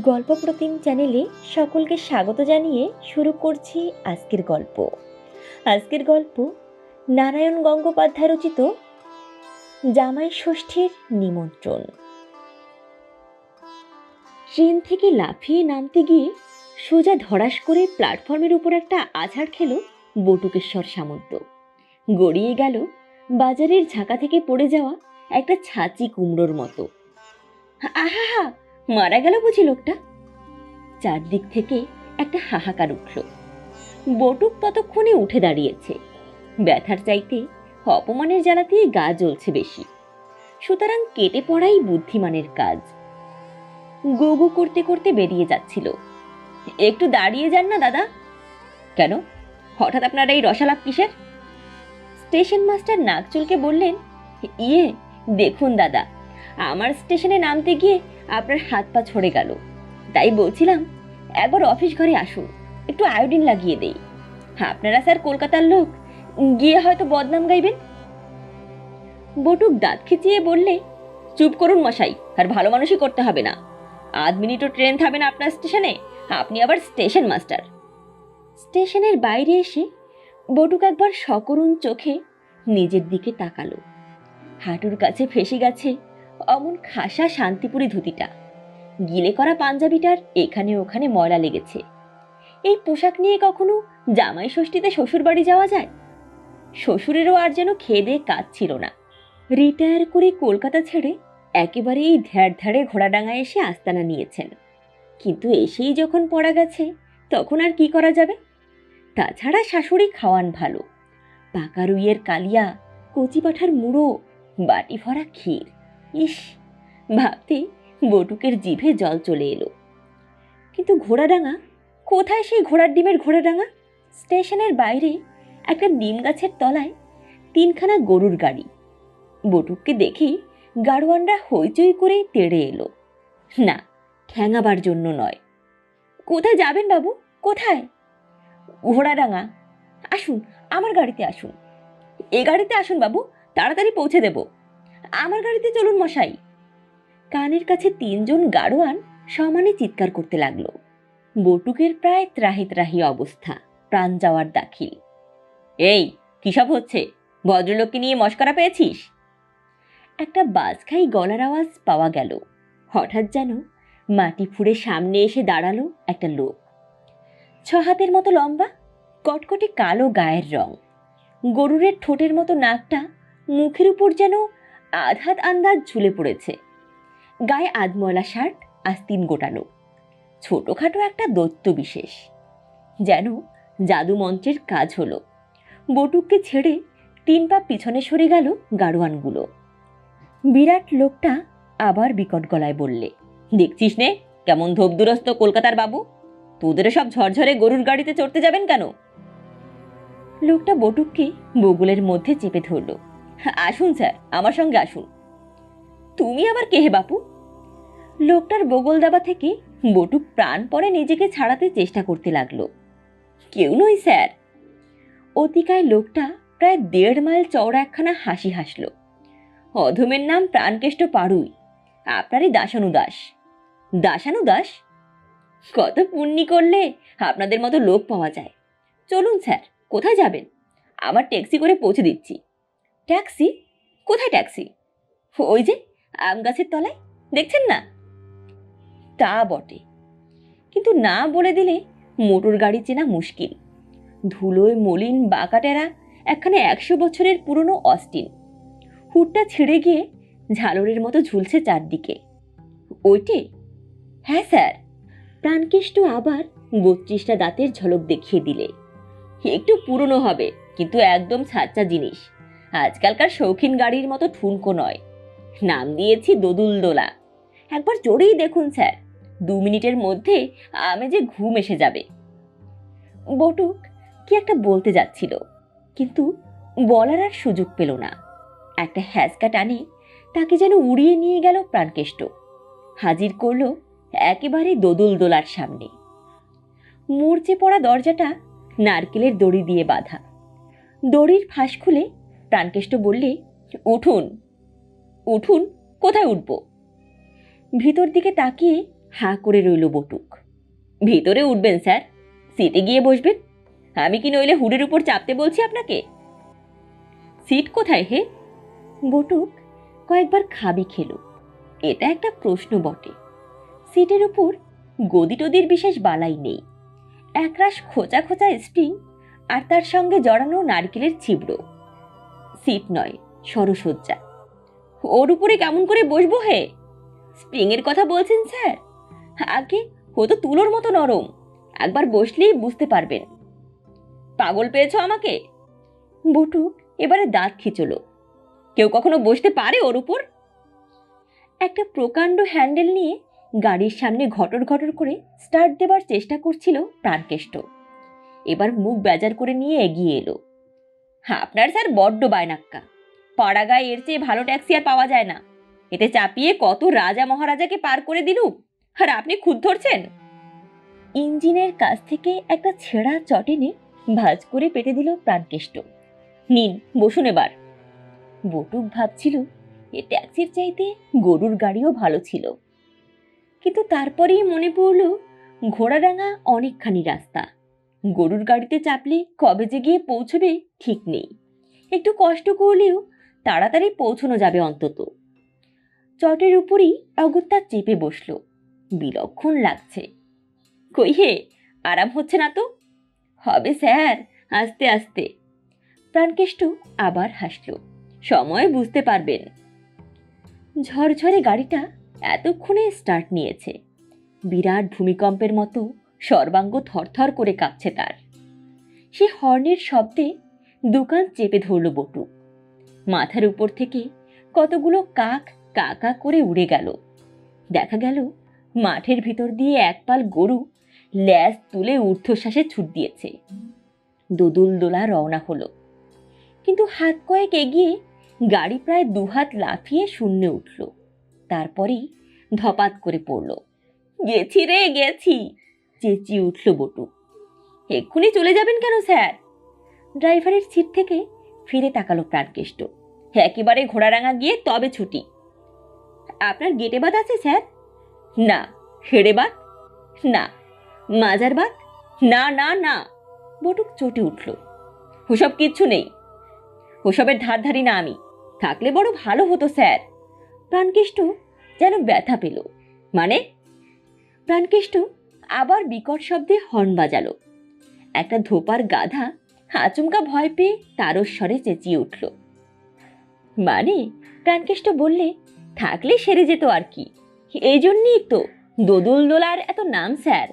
গল্প প্রতিম চ্যানেলে সকলকে স্বাগত জানিয়ে শুরু করছি আজকের গল্প। আজকের গল্প নারায়ণ গঙ্গোপাধ্যায় রচিত জামাই ষষ্ঠীর নিমন্ত্রণ। ট্রেন থেকে লাফিয়ে নামতে গিয়ে সোজা ধরাস করে প্ল্যাটফর্মের উপর একটা আছাড় খেল বটুকেশ্বর সামন্ত। গড়িয়ে গেল বাজারের ঝাঁকা থেকে পড়ে যাওয়া একটা ছাঁচি কুমড়োর মতো। আহা মারা গেল বুঝি লোকটা? চারদিক থেকে একটা হাহাকার উঠল। বটুক ততক্ষণে উঠে দাঁড়িয়েছে। ব্যথার চাইতে অপমানের জ্বালাতেই গা জ্বলছে বেশি। সুতরাং কেটে পড়াই বুদ্ধিমানের কাজ। গো গো করতে করতে বেরিয়ে যাচ্ছিল। একটু দাঁড়িয়ে যান না, দাদা। কেন? হঠাৎ আপনার এই রসালাপ কিসের? স্টেশন মাস্টার নাকচুলকে বললেন ইয়ে দেখুন দাদা, আমার স্টেশনে নামতে গিয়ে আপনার হাত পা ছড়ে গেল। তাই বলছিলাম, একবার অফিস ঘরে আসুন, একটু আয়োডিন লাগিয়ে দেই। আপনারা স্যার কলকাতার লোক, গিয়ে হয়তো বদনাম গাইবেন। বটুক দাঁত খিচিয়ে বললে, চুপ করুন মশাই, আর ভালো মানুষই করতে হবে না। আধ মিনিটও ট্রেন থাকবে না আপনার স্টেশনে, আপনি আবার স্টেশন মাস্টার। স্টেশনের বাইরে এসে বটুক একবার সকরুণ চোখে নিজের দিকে তাকালো। হাঁটুর কাছে ফেসে গেছে অমন খাসা শান্তিপুরি ধুতিটা। গিলে করা পাঞ্জাবিটার এখানে ওখানে ময়লা লেগেছে। এই পোশাক নিয়ে কখনো জামাই ষষ্ঠীতে শ্বশুর বাড়ি যাওয়া যায়? শ্বশুরেরও আর যেন খেয়ে দিয়ে কাজ ছিল না। রিটায়ার করে কলকাতা ছেড়ে একেবারে এই ধ্যাড় ধ্যাড়ে ঘোড়াডাঙ্গায় এসে আস্তানা নিয়েছেন। কিন্তু এসেই যখন পড়া গেছে, তখন আর কি করা যাবে? তাছাড়া শাশুড়ি খাওয়ান ভালো। পাকা রুইয়ের কালিয়া, কচি পাঠার মুড়ো, বাটি ভরা ক্ষীর। ইস ভাবতে বটুকের জিভে জল চলে এলো। কিন্তু ঘোড়াডাঙা কোথায় সেই ঘোড়ার ডিমের ঘোড়াডাঙা স্টেশনের বাইরে একটা ডিম গাছের তলায় তিনখানা গরুর গাড়ি। বটুককে দেখেই গাড়োয়ানরা হইচই করে তেড়ে এলো। না, ঠ্যাঙাবার জন্য নয়। কোথায় যাবেন বাবু? কোথায়? ঘোড়াডাঙা আসুন, আমার গাড়িতে আসুন। এ গাড়িতে আসুন বাবু, তাড়াতাড়ি পৌঁছে দেব। আমার গাড়িতে চলুন মশাই। কানের কাছে তিনজন গাড়োয়ান সমানে চিৎকার করতে লাগল। বটুকের প্রায় ত্রাহি ত্রাহি অবস্থা, প্রাণ যাওয়ার দাখিল। এই কিসব হচ্ছে? ভদ্রলোককে নিয়ে মস্করা পেয়েছিস? একটা বাজখাই গলার আওয়াজ পাওয়া গেল। হঠাৎ যেন মাটি ফুঁড়ে সামনে এসে দাঁড়াল একটা লোক। ছ হাতের মতো লম্বা, কটকটে কালো গায়ের রং। গরুরের ঠোঁটের মতো নাকটা মুখের উপর যেন আধাত আন্দাজ ঝুলে পড়েছে। গায়ে আধময়লা শার্ট, আস্তিন গোটানো। ছোটোখাটো একটা দৈত্য বিশেষ। যেন জাদু মন্ত্রের কাজ হলো। বটুককে ছেড়ে তিন পা পিছনে সরে গেল গাড়োয়ানগুলো। বিরাট লোকটা আবার বিকট গলায় বললে, দেখছিস নে, কেমন ধোপদুরস্ত কলকাতার বাবু? তোদের সব ঝরঝরে গরুর গাড়িতে চড়তে যাবেন কেন? লোকটা বটুককে বগুলের মধ্যে চেপে ধরল। আসুন স্যার, আমার সঙ্গে আসুন। তুমি আবার কে হে বাপু? লোকটার বগল দাবা থেকে বটুক প্রাণ পরে নিজেকে ছাড়াতে চেষ্টা করতে লাগল। কেউ নই স্যার। অতিকায় লোকটা প্রায় দেড় মাইল চওড়া একখানা হাসি হাসল। অধমের নাম প্রাণকেষ্ট পাড়ুই আপনারই দাসানু দাস। দাস? কত পুণ্যি করলে আপনাদের মতো লোক পাওয়া যায়। চলুন স্যার, কোথায় যাবেন? আমার ট্যাক্সি করে পৌঁছে দিচ্ছি। ট্যাক্সি? কোথায় ট্যাক্সি? ওই যে আম গাছের তলায়, দেখছেন না? তা বটে। কিন্তু না বলে দিলে মোটর গাড়ি চেনা মুশকিল। ধুলোয় মলিন বাঁকাটেরা একখানে একশো বছরের পুরনো অস্টিন। হুটটা ছিঁড়ে গিয়ে ঝালরের মতো ঝুলছে চারদিকে। ওইটে? হ্যাঁ স্যার। প্রাণকেষ্ট আবার বত্রিশটা দাঁতের ঝলক দেখিয়ে দিলে। একটু পুরনো হবে, কিন্তু একদম ছাচ্চা জিনিস। আজকালকার শৌখিন গাড়ির মতো ঠুনকো নয়। নাম দিয়েছি দোদুল দোলা। একবার জোরেই দেখুন, স্যার। দু মিনিটের মধ্যে আমি যে ঘুম এসে যাবে। বটুক, কি একটা বলতে যাচ্ছিল, কিন্তু বলার আর সুযোগ পেল না। একটা হ্যাজকা টানে তাকে যেন উড়িয়ে নিয়ে গেল প্রাণকেষ্ট। হাজির করল একেবারে দোদুল দোলার সামনে। মূর্চে পড়া দরজাটা নারকেলের দড়ি দিয়ে বাঁধা। দড়ির ফাঁস খুলে প্রাণকেষ্ট বললে উঠুন উঠুন, কোথায় উঠব? ভিতর দিকে তাকিয়ে হাঁ করে রইল বটুক। ভিতরে উঠবেন, স্যার। সিটে গিয়ে বসবেন। আমি কি নইলে হুডের উপর চাপতে বলছি আপনাকে? সিট কোথায় হে? বটুক কয়েকবার খাবি খেল। এটা একটা প্রশ্ন বটে। সিটের উপর গদি টদির বিশেষ বালাই নেই। একরাশ খোঁচা খোঁচা স্প্রিং আর তার সঙ্গে জড়ানো নারকেলের ছিবড়ো। সিট নয়, সরসজ্জা। ওর উপরে কেমন করে বসবো হে? স্প্রিংয়ের কথা বলছেন স্যার? আগে ও তো তুলোর মতো নরম, একবার বসলেই বুঝতে পারবেন। পাগল পেয়েছ আমাকে? বটুক এবারে দাঁত খিচলো। কেউ কখনো বসতে পারে ওর উপর? একটা প্রকাণ্ড হ্যান্ডেল নিয়ে গাড়ির সামনে ঘটর ঘটর করে স্টার্ট দেবার চেষ্টা করছিল প্রাণকেষ্ট। এবার মুখ বেজার করে নিয়ে এগিয়ে এলো। আপনার স্যার বড্ড বায়নাক্কা। পাড়াগায় এর চেয়ে ভালো ট্যাক্সি আর পাওয়া যায় না। এতে চাপিয়ে কত রাজা মহারাজাকে পার করে দিলুম আর আপনি খুদ ধরছেন? ইঞ্জিনের কাছ থেকে একটা ছেঁড়া চটেনে ভাজ করে পেটে দিল প্রাণকেষ্ট। নিন, বসুন এবার। বটুক ভাবছিল, এ ট্যাক্সির চাইতে গরুর গাড়িও ভালো ছিল। কিন্তু তারপরেই মনে পড়ল, ঘোড়াডাঙ্গা অনেকখানি রাস্তা। গরুর গাড়িতে চাপলে কবে যে গিয়ে পৌঁছবে ঠিক নেই। একটু কষ্ট করলেও তাড়াতাড়ি পৌঁছানো যাবে অন্তত। চটের উপরেই অগত্যা চেপে বসল। বিলক্ষণ লাগছে। কই হে, আরাম হচ্ছে না তো? হবে স্যার, আস্তে আস্তে। প্রাণকেষ্ট আবার হাসল। সময় বুঝতে পারবেন। ঝরঝরে গাড়িটা এতক্ষণে স্টার্ট নিয়েছে। বিরাট ভূমিকম্পের মতো সর্বাঙ্গ থরথর করে কাঁপছে তার। সে হর্নের শব্দে দোকান চেপে ধরল বটু। মাথার উপর থেকে কতগুলো কাক কাকা করে উড়ে গেল। দেখা গেল মাঠের ভিতর দিয়ে একপাল গরু ল্যাজ তুলে ঊর্ধ্বশ্বাসে ছুট দিয়েছে। দোদুল দোলা রওনা হলো। কিন্তু হাত কয়েক এগিয়ে গাড়ি প্রায় দুহাত লাফিয়ে শূন্যে উঠল। তারপরেই ধপাত করে পড়ল। গেছি রে, গেছি। চেঁচিয়ে উঠল বটু। এক্ষুনি চলে যাবেন কেন, স্যার? ড্রাইভারের সিট থেকে ফিরে তাকালো প্রাণকেষ্ট। একেবারে ঘোড়ারাঙা গিয়ে তবে ছুটি। আপনার গেটে বাদ আছে, স্যার? না, হেড়ে বাদ না, মাজার বাদ না না না বটুক চটে উঠল। ওসব কিচ্ছু নেই। ওসবের ধার ধারি না আমি। থাকলে বড় ভালো হতো, স্যার। প্রাণকেষ্ট যেন ব্যথা পেল। মানে? প্রাণকেষ্ট আবার বিকট শব্দে হর্ন বাজালো। একটা ধোপার গাধা আচমকা ভয় পেয়ে তারস্বরে চেঁচিয়ে উঠল। মানে প্রাণকেষ্ট বললে থাকলে সেরে যেত আর কি। এই জন্যই তো দোদুল দোলার এত নাম, স্যার।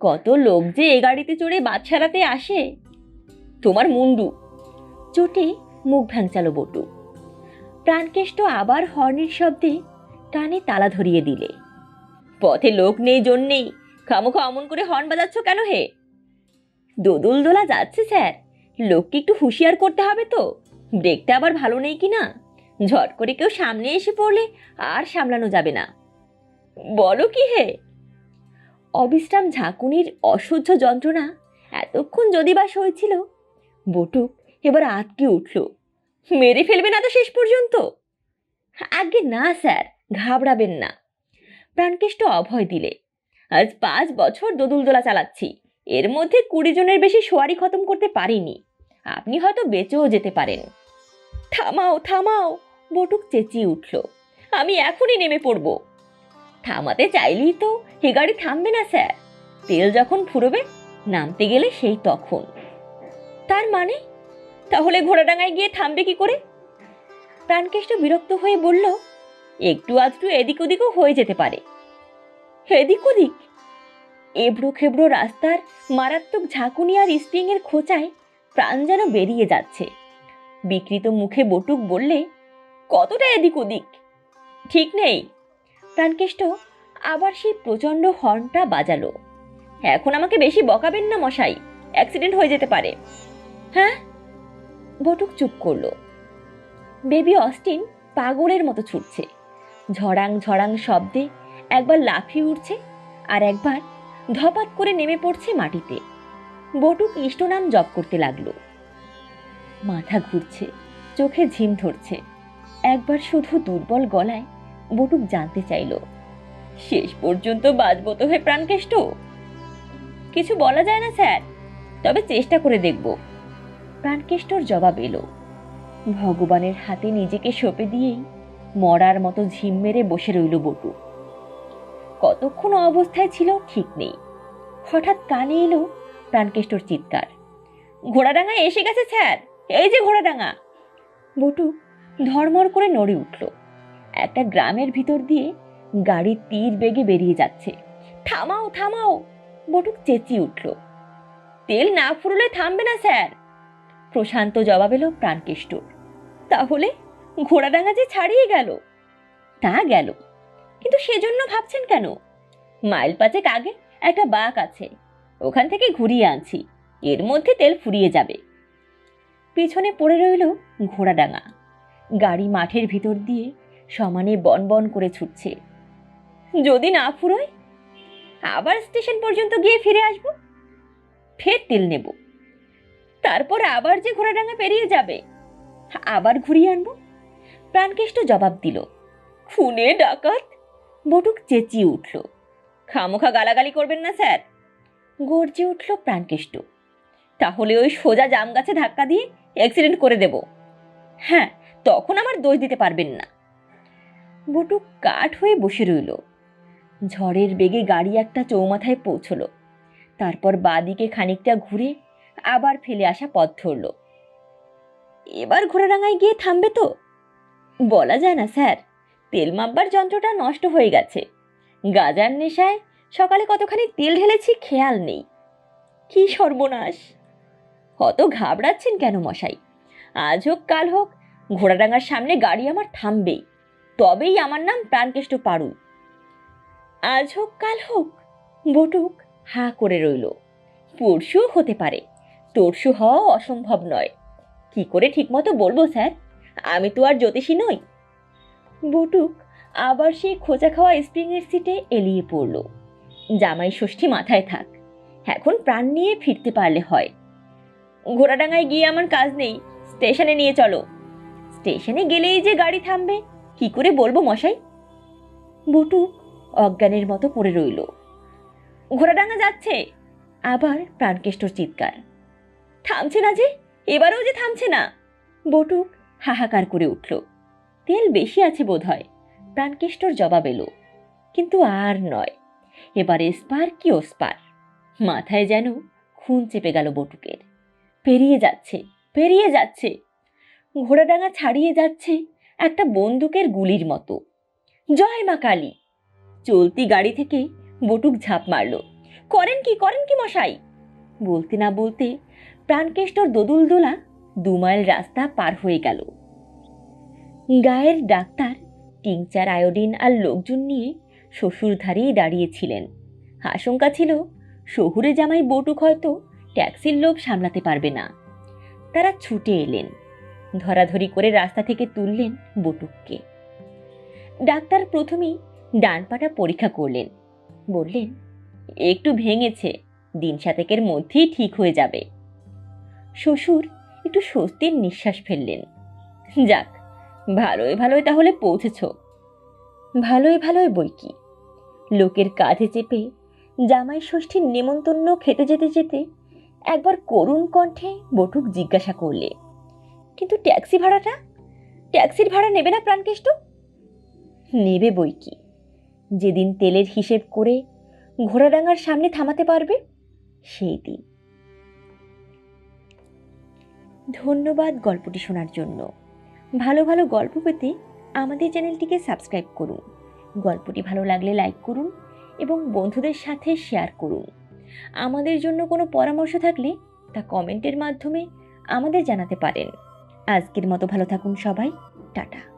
কত লোক যে এ গাড়িতে চড়ে বাদ সারাতে আসে। তোমার মুন্ডু। চোটে মুখ ভ্যাংচালো বটু। প্রাণকেষ্ট আবার হর্নের শব্দে কানে তালা ধরিয়ে দিলে। পথে লোক নেই জন্যেই খামোখা অমন করে হর্ন বাজাচ্ছ কেন হে? দোদুল দোলা যাচ্ছে, স্যার। লোককে একটু হুঁশিয়ার করতে হবে তো। ব্রেকটা আবার ভালো নেই কি না? ঝট করে কেউ সামনে এসে পড়লে আর সামলানো যাবে না। বলো কি হে? অবিশ্রাম ঝাঁকুনির অসহ্য যন্ত্রণা এতক্ষণ যদি বা সইছিল বটুক এবার আটকে উঠল। মেরে ফেলবে না তো শেষ পর্যন্ত? আগে না, স্যার, ঘাবড়াবেন না। প্রাণকেষ্ট অভয় দিলে। আজ পাঁচ বছর দোদুলদোলা চালাচ্ছি। এর মধ্যে কুড়ি জনের বেশি সোয়ারি খতম করতে পারিনি। আপনি হয়তো বেঁচেও যেতে পারেন। থামাও থামাও! বটুক চেঁচিয়ে উঠল। আমি এখনই নেমে পড়ব। থামাতে চাইলেই তো এ গাড়ি থামবে না, স্যার। তেল যখন ফুরবে, নামতে গেলে সেই তখন। তার মানে? তাহলে ঘোড়াডাঙ্গায় গিয়ে থামবে কি করে? প্রাণকেষ্ট বিরক্ত হয়ে বলল, একটু আধটু এদিক ওদিকও হয়ে যেতে পারে। এদিক ওদিক। এবড়ো খেবড়ো রাস্তার মারাত্মক ঝাঁকুনি আর স্প্রিংয়ের খোঁচায় প্রাণ যেন বেরিয়ে যাচ্ছে। বিকৃত মুখে বটুক বললে, কতটা এদিক ওদিক? ঠিক নেই। প্রাণকেষ্ট আবার সেই প্রচণ্ড হর্নটা বাজালো। এখন আমাকে বেশি বকাবেন না মশাই, অ্যাক্সিডেন্ট হয়ে যেতে পারে। হ্যাঁ? বটুক চুপ করল। বেবি অস্টিন পাগলের মতো ছুটছে। ঝড়াং ঝড়াং শব্দে একবার লাফিয়ে উঠছে আর একবার ধপাত করে নেমে পড়ছে মাটিতে। বটুক ইষ্টনাম জপ করতে লাগল। মাথা ঘুরছে, চোখে ঝিম ধরছে। একবার শুধু দুর্বল গলায় বটুক জানতে চাইল, শেষ পর্যন্ত বাঁচবো তো হে প্রাণকেষ্ট? কিছু বলা যায় না স্যার, তবে চেষ্টা করে দেখব। প্রাণকেষ্টর জবাব এলো। ভগবানের হাতে নিজেকে সঁপে দিয়েই মরার মতো ঝিম মেরে বসে রইল বটু। কতক্ষণ অবস্থায় ছিল ঠিক নেই। হঠাৎ কানে এলো প্রাণকেষ্টর চিৎকার। ঘোড়াডাঙ্গা এসে গেছে স্যার। এই যে ঘোড়াডাঙ্গা। বটু ধর্মর করে নড়ে উঠল। একটা গ্রামের ভিতর দিয়ে গাড়ি তীর বেগে বেরিয়ে যাচ্ছে। থামাও থামাও। বটুক চেঁচিয়ে উঠল। তেল না ফুরলে থামবে না স্যার। প্রশান্ত জবাব এলো প্রাণকেষ্টর। তাহলে ঘোড়াডাঙ্গা যে ছাড়িয়ে গেল। তা গেল। কিন্তু সেজন্য ভাবছেন কেন? মাইল পাঁচেক আগে একটা বাঘ আছে। ওখান থেকে ঘুরিয়ে আনছি। এর মধ্যে তেল ফুরিয়ে যাবে। পিছনে পড়ে রইল ঘোড়াডাঙ্গা গাড়ি মাঠের ভিতর দিয়ে সমানে বন বন করে ছুটছে। যদি না ফুরোয়, আবার স্টেশন পর্যন্ত গিয়ে ফিরে আসব। ফের তেল নেব। তারপর আবার যে ঘোড়াডাঙ্গা পেরিয়ে যাবে, আবার ঘুরিয়ে আনব? প্রাণকেষ্ট জবাব দিল, খুনে ডাকাত! বটুক চেঁচিয়ে উঠল। খামোখা গালাগালি করবেন না, স্যার। গর্জে উঠল প্রাণকেষ্ট। তাহলে ওই সোজা জাম গাছে ধাক্কা দিয়ে অ্যাক্সিডেন্ট করে দেব। হ্যাঁ তখন আমার দোষ দিতে পারবেন না। বটুক কাঠ হয়ে বসে রইল। ঝড়ের বেগে গাড়ি একটা চৌমাথায় পৌঁছলো। তারপর বাদিকে খানিকটা ঘুরে আবার ফেলে আসা পথ ধরল। এবার ঘোড়াডাঙ্গায় গিয়ে থামবে তো? বলা যায় না, স্যার। তেল মাপবার যন্ত্রটা নষ্ট হয়ে গেছে। গাজার নেশায় সকালে কতখানি তেল ঢেলেছি খেয়াল নেই। কি সর্বনাশ! অত ঘাবড়াচ্ছেন কেন মশাই? আজ হোক, কাল হোক, ঘোড়াডাঙ্গার সামনে গাড়ি আমার থামবেই। তবেই আমার নাম প্রাণকেষ্ট পারু আজ হোক, কাল হোক, বটুক হা করে রইল। পরশু হতে পারে, তরশু হওয়া অসম্ভব নয়। কি করে ঠিকমতো বলব, স্যার? আমি তো আর জ্যোতিষী নই। বটুক আবার সেই খোঁচা খাওয়া স্প্রিংয়ের সিটে এলিয়ে পড়ল। জামাই ষষ্ঠী মাথায় থাক, এখন প্রাণ নিয়ে ফিরতে পারলে হয়। ঘোড়াডাঙ্গায় গিয়ে আমার কাজ নেই, স্টেশনে নিয়ে চলো। স্টেশনে গেলেই যে গাড়ি থামবে, কি করে বলব মশাই? বটুক অজ্ঞানের মতো পড়ে রইল। ঘোড়াডাঙ্গা যাচ্ছে, আবার প্রাণকেষ্টর চিৎকার। থামছে না যে, এবারেও যে থামছে না। বটুক হাহাকার করে উঠল। তেল বেশি আছে বোধ হয় প্রাণকেষ্টর জবাব এলো। কিন্তু আর নয়। এবারে স্পার কি ওস্পার মাথায় যেন খুন চেপে গেল বটুকের। পেরিয়ে যাচ্ছে পেরিয়ে যাচ্ছে। ঘোড়াডাঙ্গা ছাড়িয়ে যাচ্ছে একটা বন্দুকের গুলির মতো। জয় মা কালী। চলতি গাড়ি থেকে বটুক ঝাঁপ মারল। করেন কি করেন কি মশাই? বলতে না বলতে প্রাণকেষ্টর দোদুল দোলা দু মাইল রাস্তা পার হয়ে গেল। গায়ের ডাক্তার, টিংচার আয়োডিন আর লোকজন নিয়ে শ্বশুর ধারেই দাঁড়িয়েছিলেন। আশঙ্কা ছিল, শহুরে জামাই বটুক হয়তো ট্যাক্সির লোভ সামলাতে পারবে না। তারা ছুটে এলেন। ধরাধরি করে রাস্তা থেকে তুললেন বটুককে। ডাক্তার প্রথমেই ডান পাটা পরীক্ষা করলেন। বললেন, একটু ভেঙেছে, দিন সাতেকের মধ্যেই ঠিক হয়ে যাবে। শ্বশুর একটু স্বস্তির নিঃশ্বাস ফেললেন। যাক ভালোই ভালোই তাহলে পৌঁছেছ। ভালোই ভালোই বই কি। লোকের কাঁধে চেপে, জামাই ষষ্ঠীর নেমন্তন্ন খেতে যেতে যেতে একবার করুণ কণ্ঠে বটুক জিজ্ঞাসা করলে, কিন্তু ট্যাক্সি ভাড়াটা? ট্যাক্সির ভাড়া নেবে না প্রাণকেষ্ট? নেবে বই কি। যেদিন তেলের হিসেব করে ঘোড়াডাঙ্গার সামনে থামাতে পারবে, সেই দিন। ধন্যবাদ গল্পটি শোনার জন্য। ভালো ভালো গল্প পেতে আমাদের চ্যানেলটিকে সাবস্ক্রাইব করুন। গল্পটি ভালো লাগলে লাইক করুন এবং বন্ধুদের সাথে শেয়ার করুন। আমাদের জন্য কোনো পরামর্শ থাকলে তা কমেন্টের মাধ্যমে আমাদের জানাতে পারেন। আজকের মতো ভালো থাকুন সবাই। টাটা।